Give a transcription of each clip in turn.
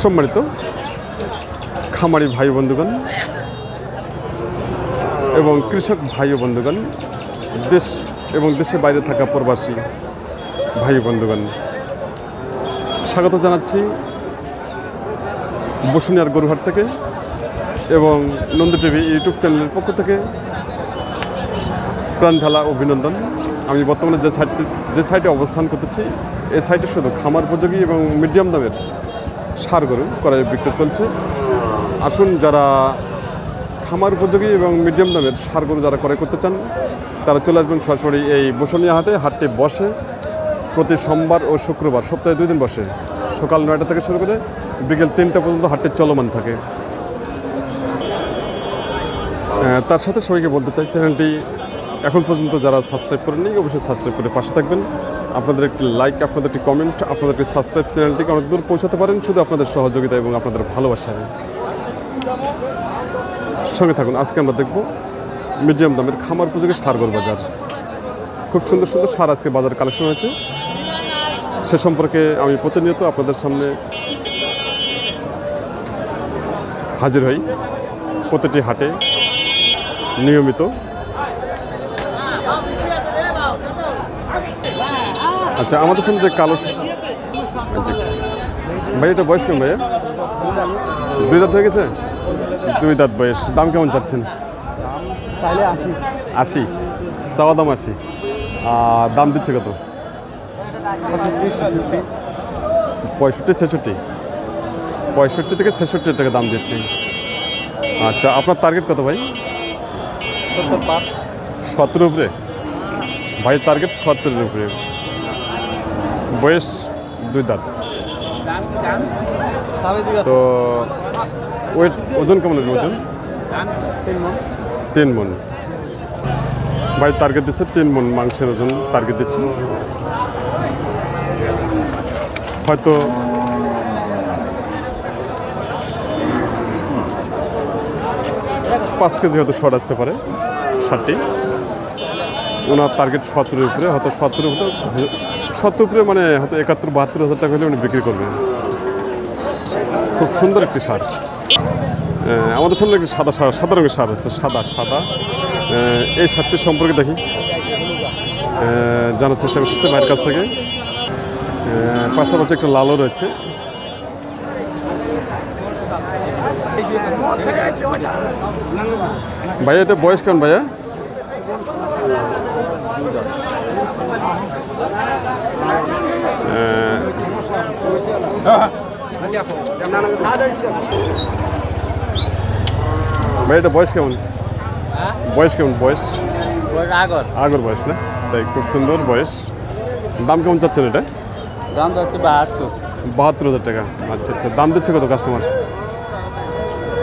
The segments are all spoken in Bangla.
সম্মানিত খামারি ভাই বন্ধুগণ এবং কৃষক ভাই বন্ধুগণ, দেশ এবং দেশের বাইরে থাকা প্রবাসী ভাই বন্ধুগণ, স্বাগত জানাচ্ছি বসুনিয়ার গরুহাট থেকে এবং নন্দী টিভি ইউটিউব চ্যানেলের পক্ষ থেকে প্রাণ ঢালা অভিনন্দন। আমি বর্তমানে যে সাইটটি যে সাইটে অবস্থান করতেছি, এই সাইটে শুধু খামার উপযোগী এবং মিডিয়াম দামের সার গরু ক্রয় বিক্রয় চলছে। আসুন যারা খামার উপযোগী এবং মিডিয়াম দামের সার গরু যারা ক্রয় করতে চান, তারা চলে আসবেন সরাসরি এই বসনিয়া হাটে। হাটটি বসে প্রতি সোমবার ও শুক্রবার, সপ্তাহে দুই দিন বসে। সকাল নয়টা থেকে শুরু করে বিকেল তিনটা পর্যন্ত হাটটি চলমান থাকে। তার সাথে সবাইকে বলতে চাই, চ্যানেলটি এখন পর্যন্ত যারা সাবস্ক্রাইব করেননি, অবশ্যই সাবস্ক্রাইব করে পাশে থাকবেন। আপনাদের একটি লাইক আপনাদের একটি কমেন্ট আপনাদের একটি সাবস্ক্রাইব চ্যানেলটিকে অনেক দূর পৌঁছাতে পারেন, শুধু আপনাদের সহযোগিতা এবং আপনাদের ভালোবাসায় সঙ্গে থাকুন, আজকে আমরা দেখব মিডিয়াম দামের খামার উপযোগী সারগর বাজার। খুব সুন্দর সুন্দর সার আজকে বাজার কালেকশন হয়েছে। সে সম্পর্কে আমি প্রতিনিয়ত আপনাদের সামনে হাজির হই। প্রতিটি হাটে নিয়মিত আচ্ছা আমাদের সামনে যে কালো জি। ভাই এটা বয়স কেমন ভাইয়া? দুই দাঁত হয়ে গেছে? দুই দাঁত বয়স। দাম কেমন চাচ্ছেন? আশি। চাওয়া দাম আশি। আর দাম দিচ্ছে কত? পঁয়ষট্টি ছেষট্টি। পঁয়ষট্টি থেকে ছেষট্টি টাকা দাম দিচ্ছি। আচ্ছা আপনার টার্গেট কত ভাই? সতেরো উপরে। ভাই টার্গেট সত্তরের উপরে। বয়স দুই দাঁত। তো ওয়েট, ওজন কেমন আছে ওজন? তিন মন। ভাই টার্গেট দিচ্ছে তিন মন মাংসের ওজন টার্গেট দিচ্ছে। হয়তো পাঁচ কেজি হয়তো শর্ট আসতে পারে, ষাটটি। ওনার টার্গেট সত্তরের উপরে, হয়তো সত্তরের হয়তো সত্তর উপরে মানে হয়তো একাত্তর, বাহাত্তর হাজার টাকা হলে উনি বিক্রি করবেন। খুব সুন্দর একটি সার। আমাদের সামনে একটি সাদা সার, সাদা রঙের সার আছে সাদা সাদা। এই সারটির সম্পর্কে দেখি। জানার চেষ্টা করতেছে বাইরের কাছ থেকে। পাশাপাশি একটা লালও রয়েছে। ভাইয়া, এটা বয়স কেমন ভাইয়া? ভাই এটা বয়স কেমন? বয়স কেমন বয়স? আগর। বয়স না? তাই খুব সুন্দর বয়স। দাম কেমন চাচ্ছেন এটা? দাম তো হচ্ছে বাহাত্তর। বাহাত্তর হাজার টাকা। আচ্ছা আচ্ছা। দাম দিচ্ছে কত কাস্টমার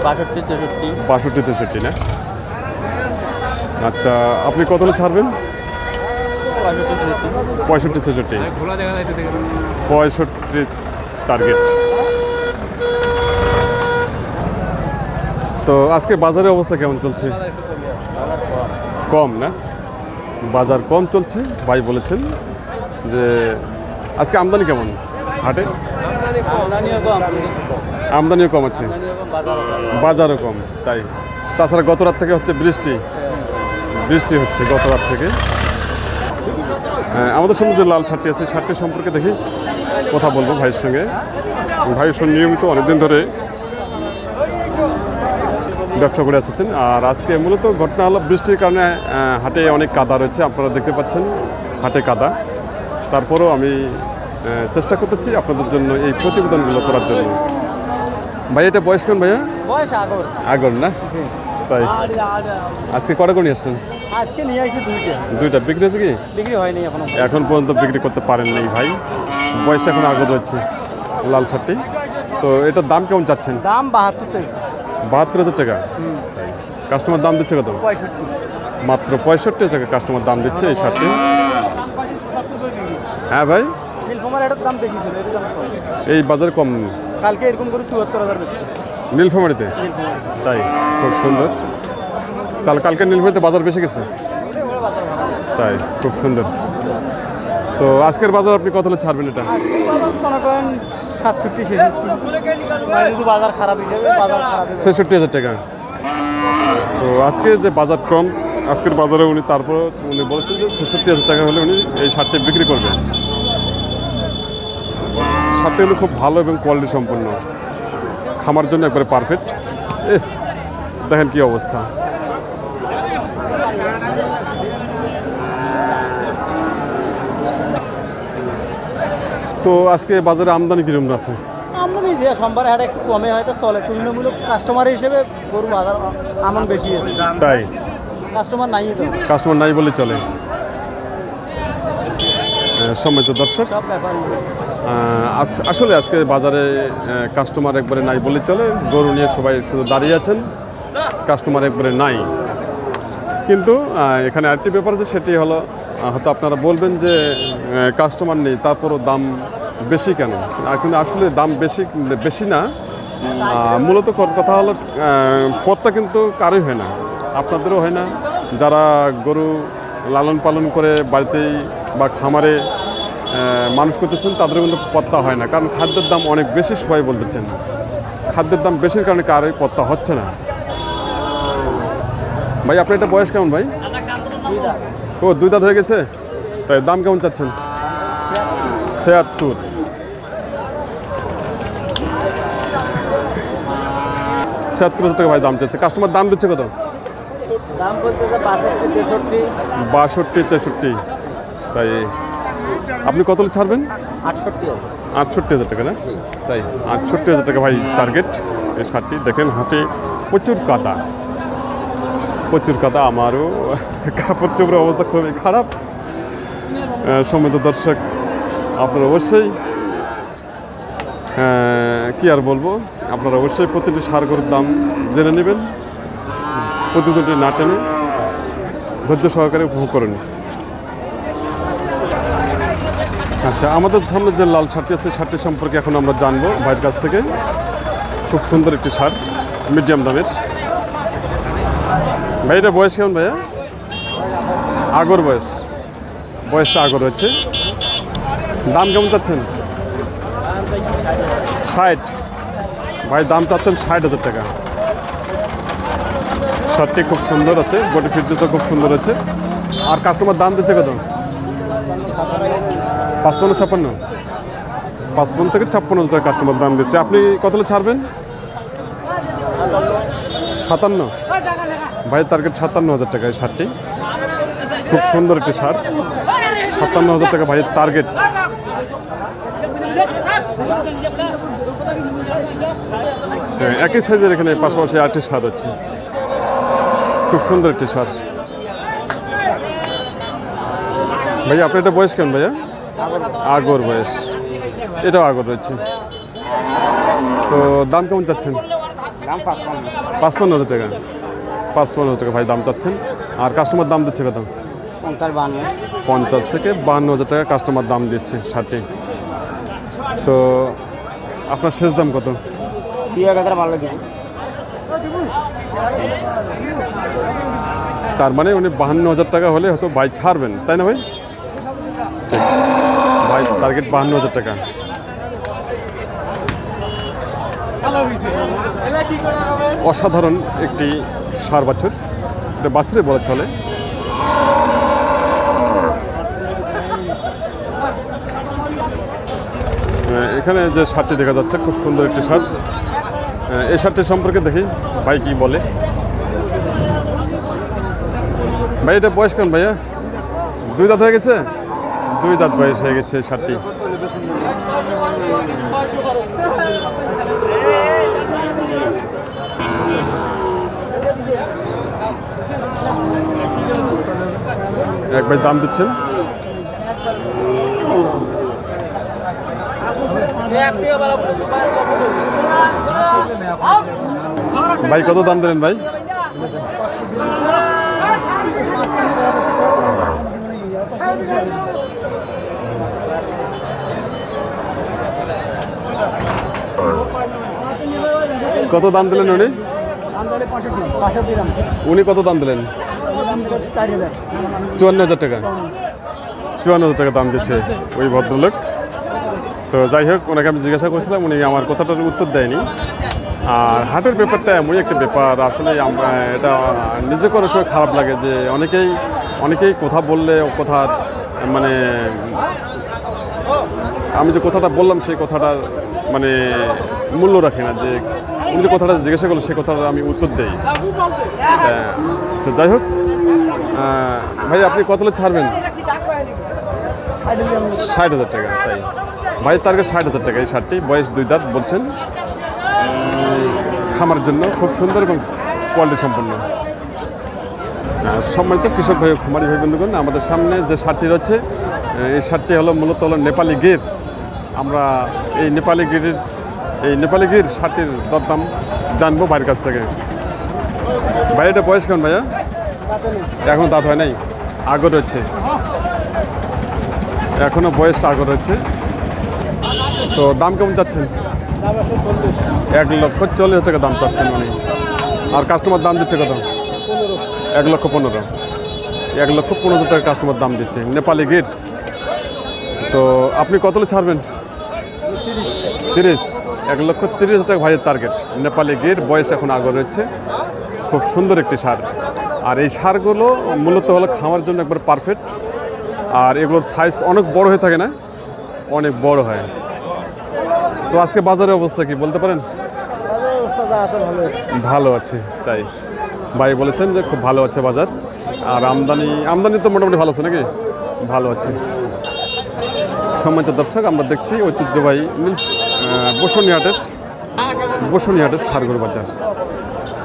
বাষট্টি তেষট্টি। বাষট্টি তেষট্টি না? আচ্ছা আপনি কত ছাড়বেন? পঁয়ষট্টি ছেষট্টি। পঁয়ষট্টি টার্গেট তো আজকে বাজারের অবস্থা কেমন চলছে? কম না? বাজার কম চলছে। ভাই বলেছেন যে আজকে আমদানি কেমন? হাটে? আমদানিও কম। আছে। বাজারও কম তাই। তাছাড়া গত রাত থেকে হচ্ছে বৃষ্টি। বৃষ্টি হচ্ছে গত রাত থেকে। আমাদের সঙ্গে যে লাল শার্টটি আছে শার্টটি সম্পর্কে দেখি কথা বলব ভাইয়ের সঙ্গে। ভাইয়ের সঙ্গে নিয়মিত অনেকদিন ধরে ব্যবসা করে আসছেন আর আজকে মূলত ঘটনা হলো বৃষ্টির কারণে হাটে অনেক কাদা রয়েছে আপনারা দেখতে পাচ্ছেন হাটে কাদা। তারপরেও আমি চেষ্টা করতেছি আপনাদের জন্য এই প্রতিবেদনগুলো করার জন্য। ভাই এটা বয়স কেমন ভাইয়া? আগর। আগর না? তাই। আজকে কটা করে আসছেন? আজকে নিয়ে আসছি দুইটা। দুইটা বিক্রি হয়েছে কি? বিক্রি হয়নি এখনও। এখন পর্যন্ত বিক্রি করতে পারেন নাই ভাই। বয়স এখন আগর রয়েছে লাল শার্টটি। তো এটার দাম কেমন চাচ্ছেন? দাম বাহাত্তর বাহাত্তর হাজার টাকা? কাস্টমার দাম দিচ্ছে কত? পঁয়ষট্টি। মাত্র পঁয়ষট্টি টাকা কাস্টমার দাম দিচ্ছে এই শার্টটি। হ্যাঁ ভাই। এই বাজার কম। কালকে এরকম করে চুয়াত্তর হাজার নীলফামারিতে। তাই খুব সুন্দর। তাহলে কালকে নীলফামারিতে বাজার বেশি গেছে। তাই খুব সুন্দর। তো আজকের বাজার আপনি কত ছাড়বেন এটা? ছেষট্টি। হাজার টাকা। তো আজকে যে বাজার কম আজকের বাজারে উনি তারপর উনি বলেছেন যে ছেষট্টি হাজার টাকা হলে উনি এই শার্টটি বিক্রি করবেন শার্টটি হলো খুব ভালো এবং কোয়ালিটি সম্পন্ন। খামার জন্য একবারে পারফেক্ট দেখেন কি অবস্থা। তো আজকে বাজারে আমদানি কীরকম আছে? আমদানি যে সোমবার হাটে একটু কমে হয়তো চলে। তুলনামূলক কাস্টমার হিসেবে গরু বাজার আমন বেশি আছে। তাই? কাস্টমার নাই তো। কাস্টমার নাই বলে চলে। সম্মানিত দর্শক সব ব্যাপার আজ- আসলে আজকে বাজারে কাস্টমার একবারে নাই বলে চলে। গরু নিয়ে সবাই শুধু দাঁড়িয়ে আছেন। কাস্টমার একবারে নাই। কিন্তু এখানে আরেকটি ব্যাপার আছে সেটি হলো হয়তো আপনারা বলবেন যে কাস্টমার নেই তারপরও দাম বেশি কেন? কিন্তু আসলে দাম বেশি বেশি না। মূলত কথা হলো পথটা কিন্তু কারোই হয় না। আপনাদেরও হয় না। যারা গরু লালন পালন করে বাড়িতেই বা খামারে মানুষ করতেছেন, তাদেরও কিন্তু পত্তা হয় না। কারণ খাদ্যের দাম অনেক বেশি, সবাই বলতেছেন। খাদ্যের দাম বেশির কারণে কারোই পত্তা হচ্ছে না। ভাই, আপনার এটা বয়স কেমন ভাই? ও, দুই দাঁত হয়ে গেছে? তাই দাম কেমন চাচ্ছেন? ছিয়াত্তর। ছিয়াত্তর হাজার টাকা ভাই দাম চাচ্ছে কাস্টমার দাম দিচ্ছে কত? বাষট্টি তেষট্টি। তাই আপনি কত ছাড়বেন? আটষট্টি হাজার টাকা না? তাই আটষট্টি হাজার টাকা ভাই টার্গেট এই শার্টটি দেখেন হাটে প্রচুর কাদা। প্রচুর কাদা আমারও কাপড় চোপড়ের অবস্থা খুবই খারাপ। সম্মানিত দর্শক আপনারা অবশ্যই কি আর বলব? আপনারা অবশ্যই প্রতিটি সার গরুর দাম জেনে নেবেন। প্রতিদিনটি না টেনে ধৈর্য সহকারে উপভোগ করুন। আচ্ছা আমাদের সামনে যে লাল শার্টটি আছে শার্টটি সম্পর্কে এখন আমরা জানব ভাইয়ের কাছ থেকে। খুব সুন্দর একটি শার্ট মিডিয়াম দামের। ভাই, এটা বয়স কেমন ভাইয়া? আগর বয়স। বয়সটা আগর হচ্ছে। দাম কেমন চাচ্ছেন? ষাট। ভাই, দাম চাচ্ছেন ষাট হাজার টাকা। শার্টটি খুব সুন্দর আছে, বডি ফিটনেসও খুব সুন্দর আছে। আর কাস্টমার দাম দিচ্ছে কত? পাঁচপান্ন, ছাপ্পান্ন। পাঁচপান্ন থেকে ছাপ্পান্ন হাজার টাকা কাস্টমার দাম দিচ্ছে। আপনি কতলে ছাড়বেন? সাতান্ন। ভাই টার্গেট সাতান্ন হাজার টাকা এই শার্টটি। খুব সুন্দর একটি শার্ট। সাতান্ন হাজার টাকা ভাইয়ের টার্গেট একই সাইজের এখানে পাশাপাশি আটটি সার হচ্ছে। খুব সুন্দর একটি শার্ট ভাইয়া আপনার এটা বয়স কেমন ভাইয়া? আগর বয়স। এটাও আগর রয়েছে। তো দাম কেমন চাচ্ছেন? পাঁচপান্ন। হাজার টাকা। পাঁচপান্ন হাজার টাকা ভাই দাম চাচ্ছেন। আর কাস্টমার দাম দিচ্ছে কত? পঞ্চাশ পঞ্চাশ থেকে বান্ন হাজার টাকা কাস্টমার দাম দিচ্ছে শার্টটি তো আপনার শেষ দাম কত? তার মানে উনি বাহান্ন হাজার টাকা হলে হয়তো ভাই ছাড়বেন তাই না ভাই? ভাই টার্গেট বাহান্ন হাজার টাকা। অসাধারণ একটি সার বাছুর। এটা বাছুরে বলা চলে। এখানে যে শার্টটি দেখা যাচ্ছে, খুব সুন্দর একটি শার্ট এই শার্টটি সম্পর্কে দেখি, ভাই কি বলে। ভাই, এটা বয়স কেন ভাইয়া? দুই দাঁত হয়ে গেছে? দুই দাঁত বয়স হয়ে গেছে এই শার্টটি এক ভাই দাম দিচ্ছেন। ভাই কত দাম দিলেন ভাই? কত দাম দিলেন উনি? উনি কত দাম দিলেন? চুয়ান্ন হাজার টাকা। চুয়ান্ন হাজার টাকা দাম দিচ্ছে ওই ভদ্রলোক। তো যাই হোক, ওনাকে আমি জিজ্ঞাসা করেছিলাম, উনি আমার কথাটার উত্তর দেয়নি। আর হাটের ব্যাপারটা এমনই একটা ব্যাপার, আসলে এটা নিজে কোনো সময় খারাপ লাগে যে অনেকেই অনেকেই কথা বললে কথার মানে আমি যে কথাটা বললাম সেই কথাটার মানে মূল্য রাখি না, যে উনি যে কথাটা জিজ্ঞাসা করল সেই কথাটা আমি উত্তর দেই। তো যাই হোক ভাই, আপনি কত ছাড়বেন? ষাট হাজার টাকা, তাই। ভাই টার্গেট ষাট হাজার টাকা, এই শার্টটি বয়স দুই দাঁত বলছেন। খামার জন্য খুব সুন্দর এবং কোয়ালিটি সম্পন্ন। সম্মানিত কৃষক ভাই খামারি ভাই বন্ধুগণ, আমাদের সামনে যে শার্টটি রয়েছে, এই শার্টটি হলো মূলত হলো নেপালি গির। আমরা এই নেপালি গিরের, এই নেপালি গির শার্টটির দরদাম জানব ভাইয়ের কাছ থেকে। ভাই, এটা বয়স কেমন ভাইয়া? এখনও দাঁত হয় নাই, আগর হচ্ছে এখনও বয়স আগর রয়েছে। তো দাম কেমন চাচ্ছেন? এক লক্ষ চল্লিশ টাকা দাম চাচ্ছেন উনি। আর কাস্টমার দাম দিচ্ছে কত? এক লক্ষ পনেরো। এক লক্ষ পনেরো টাকা কাস্টমার দাম দিচ্ছে। নেপালি গেট তো আপনি কতলে ছাড়বেন? তিরিশ। এক লক্ষ তিরিশ টাকা ভাইয়ের টার্গেট নেপালি গেট বয়স এখন আগর রয়েছে খুব সুন্দর একটি সার। আর এই সারগুলো মূলত হলো খাওয়ার জন্য একবার পারফেক্ট আর এগুলোর সাইজ অনেক বড় হয়ে থাকে না? অনেক বড় হয়। তো আজকে বাজারের অবস্থা কি বলতে পারেন? ভালো আছে তাই। ভাই বলেছেন যে খুব ভালো আছে বাজার। আর আমদানি আমদানি তো মোটামুটি ভালো আছে নাকি? ভালো আছে। সম্মানিত দর্শক আমরা দেখছি ঐতিহ্যবাহী বসুনিহাটের বসুনিহাটের সারগরু বাজার।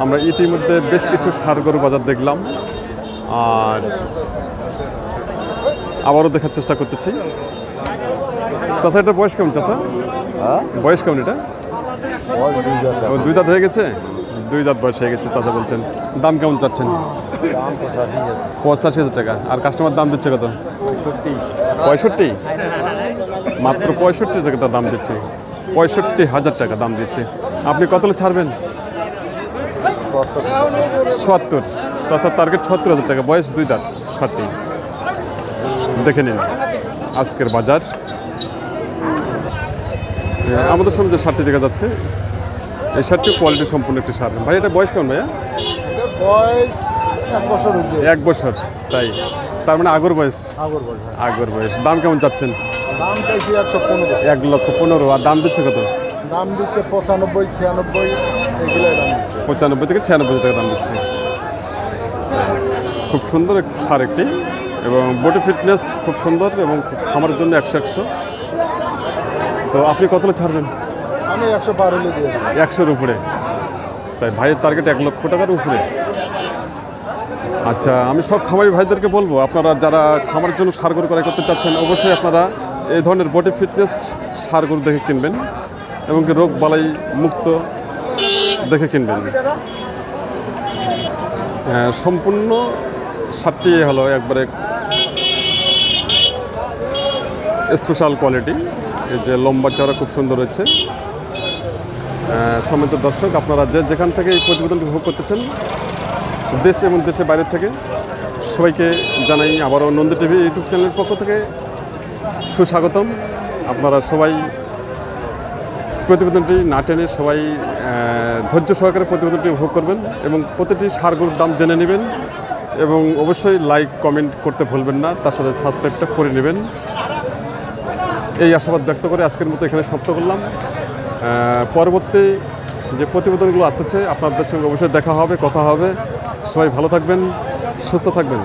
আমরা ইতিমধ্যে বেশ কিছু সারগরু বাজার দেখলাম। আর আবারও দেখার চেষ্টা করতেছি। চাচা এটার বয়স কেমন চাচা? বয়স কেমন এটা? ও দুই দাঁত হয়ে গেছে? দুই দাঁত বয়স হয়ে গেছে চাচা বলছেন। দাম কেমন চাচ্ছেন? পঁচাশি হাজার টাকা। আর কাস্টমার দাম দিচ্ছে কত? পঁয়ষট্টি। মাত্র পঁয়ষট্টি টাকা দাম দিচ্ছে। পঁয়ষট্টি হাজার টাকা দাম দিচ্ছে। আপনি কত ছাড়বেন? সত্তর। চাচার টার্গেট সত্তর হাজার টাকা। বয়স দুই দাঁত ষাটটি। দেখে নিন। আজকের বাজার। আমাদের সামনে যে শার্টটি দেখা যাচ্ছে এই শার্টটি কোয়ালিটি সম্পূর্ণ একটি শার্ট ভাই এটা বয়স কেমন ভাইয়া? বয়স এক বছর এক বছর তাই? তার মানে আগর বয়স? আগর বয়স আগর বয়স। দাম কেমন চাচ্ছেন? দাম চাইছি একশো পনেরো। এক লক্ষ পনেরো। আর দাম দিচ্ছে কত? দাম দিচ্ছে পঁচানব্বই ছিয়ানব্বই এগুলোই দাম দিচ্ছে। পঁচানব্বই থেকে ছিয়ানব্বই টাকা দাম দিচ্ছে। খুব সুন্দর সার একটি। এবং বডি ফিটনেস খুব সুন্দর এবং খামারের জন্য একশো একশো। তো আপনি কতটা ছাড়বেন? আমি একশো বারো দিয়ে একশোর উপরে। তাই ভাইয়ের টার্গেট এক লক্ষ টাকার উপরে। আচ্ছা আমি সব খামারি ভাইদেরকে বলব আপনারা যারা খামারের জন্য সার গরু ক্রয় করতে চাচ্ছেন অবশ্যই আপনারা এই ধরনের বডি ফিটনেস সার গরু দেখে কিনবেন এবং রোগ বালাই মুক্ত দেখে কিনবেন। হ্যাঁ, সম্পূর্ণ সারটি হলো একবারে স্পেশাল কোয়ালিটি যে লম্বা চড়া খুব সুন্দর হচ্ছে সম্মিলিত দর্শক, আপনারা যে যেখান থেকে এই প্রতিবেদনটি উপভোগ করতেছেন, দেশ এবং দেশের বাইরে থেকে, সবাইকে জানাই আবারও নন্দী টিভি ইউটিউব চ্যানেলের পক্ষ থেকে সুস্বাগতম। আপনারা সবাই প্রতিবেদনটি না টেনে সবাই ধৈর্য সহকারে প্রতিবেদনটি উপভোগ করবেন এবং প্রতিটি সারগুলোর দাম জেনে নেবেন এবং অবশ্যই লাইক কমেন্ট করতে ভুলবেন না, তার সাথে সাবস্ক্রাইবটা করে নেবেন। এই আশাবাদ ব্যক্ত করে আজকের মতো এখানে সমাপ্ত করলাম। পরবর্তী যে প্রতিবেদনগুলো আসতেছে, আপনাদের সঙ্গে অবশ্যই দেখা হবে, কথা হবে। সবাই ভালো থাকবেন, সুস্থ থাকবেন।